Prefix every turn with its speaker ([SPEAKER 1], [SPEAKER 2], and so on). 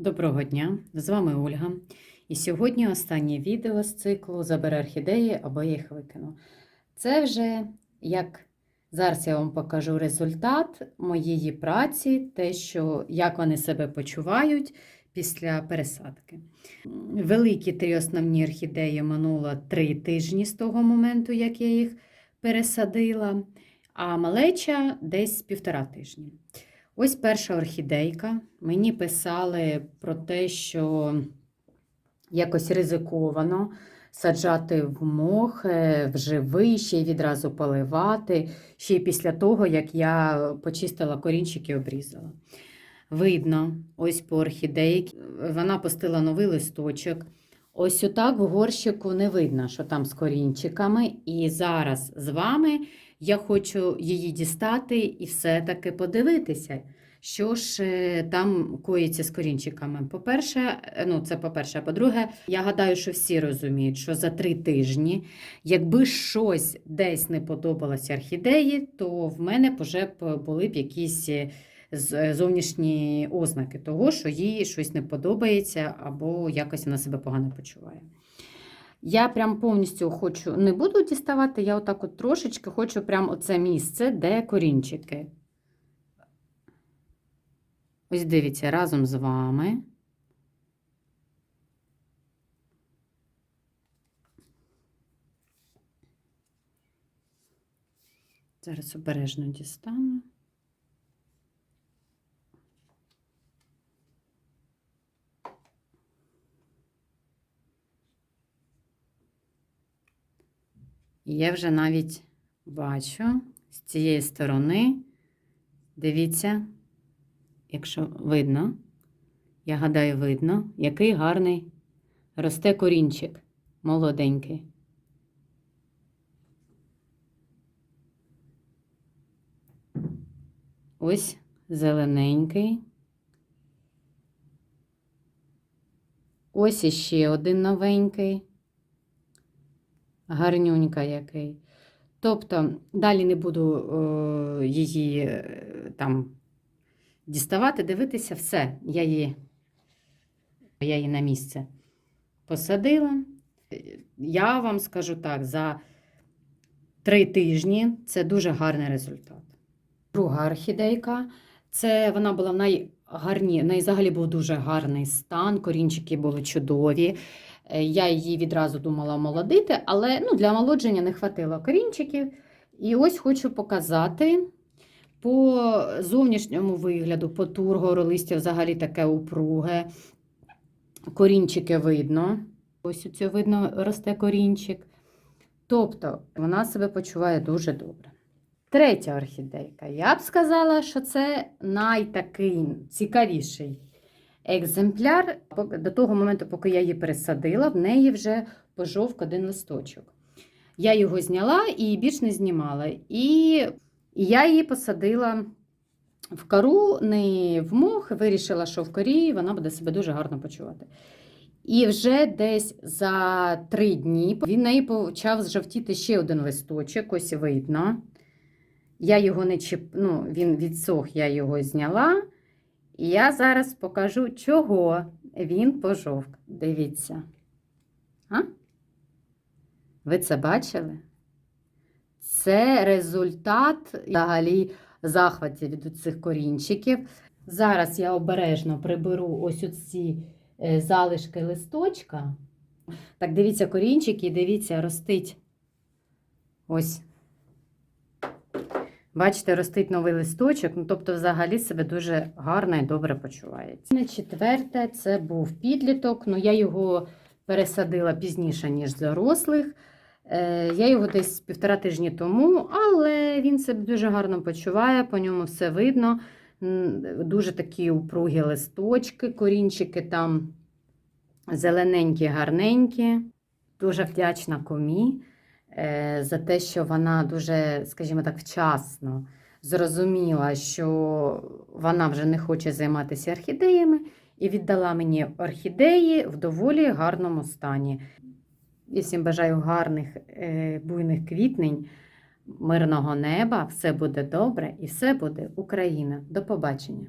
[SPEAKER 1] Доброго дня! З вами Ольга. І сьогодні останнє відео з циклу Забери орхідеї або я їх викину. Це вже як зараз я вам покажу результат моєї праці, те, що як вони себе почувають після пересадки. Великі три основні орхідеї минуло три тижні з того моменту, як я їх пересадила, а малеча десь півтора тижні. Ось перша орхідейка. Мені писали про те, що якось ризиковано саджати в мох, е, в живий, ще й відразу поливати, ще й після того, як я почистила корінчики і обрізала. Видно, ось по орхідеї, вона пустила новий листочок. Ось отак в горщику не видно, що там з корінчиками. І зараз з вами я хочу її дістати і все-таки подивитися, що ж е, там коїться з корінчиками. По-перше, е, ну це по-перше, по-друге, я гадаю, що всі розуміють, що за три тижні, якби щось десь не подобалося орхідеї, то в мене вже були б якісь е, зовнішні ознаки того, що їй щось не подобається або якось вона себе погано почуває. Я прям повністю хочу, не буду діставати, я отак от трошечки хочу прям оце місце, де корінчики. Ось дивіться, разом з вами. Зараз обережно дістану. І я вже навіть бачу з цієї сторони, дивіться, якщо видно, я гадаю, видно, який гарний росте корінчик молоденький. Ось зелененький. Ось іще один новенький. Гарнюнька який. Тобто, далі не буду е, її е, там діставати, дивитися, все, я її, я її на місце посадила. Я вам скажу так, за три тижні це дуже гарний результат. Друга орхідейка, це вона була в найгарні, в взагалі був дуже гарний стан, корінчики були чудові. Е, Я її відразу думала молодити, але ну, для молодження не хватило корінчиків. І ось хочу показати по зовнішньому вигляду, по тургору листя взагалі таке упруге. Корінчики видно. Ось цього видно росте корінчик. Тобто вона себе почуває дуже добре. Третя орхідейка. Я б сказала, що це найтакий цікавіший екземпляр. До того моменту, поки я її пересадила, в неї вже пожовк один листочок. Я його зняла і більш не знімала. І я її посадила в кору, не в мох, вирішила, що в корі вона буде себе дуже гарно почувати. І вже десь за три дні він неї почав зжовтіти ще один листочок, ось видно. Я його не чіп... ну, він відсох, я його зняла. І я зараз покажу, чого він пожовк. Дивіться. А? Ви це бачили? Це результат взагалі захватів від цих корінчиків. Зараз я обережно приберу ось оці е, залишки листочка. Так, дивіться корінчики, дивіться, ростить. Ось. Бачите, ростить новий листочок, ну, тобто, взагалі себе дуже гарно і добре почувається. Четверте, це був підліток, ну я його пересадила пізніше, ніж дорослих. Е, Я його десь півтора тижні тому, але він себе дуже гарно почуває, по ньому все видно. Дуже такі упругі листочки, корінчики там зелененькі, гарненькі. Дуже вдячна комі за те, що вона дуже, скажімо так, вчасно зрозуміла, що вона вже не хоче займатися орхідеями, і віддала мені орхідеї в доволі гарному стані. І всім бажаю гарних е, буйних квітнень, мирного неба, все буде добре і все буде Україна. До побачення!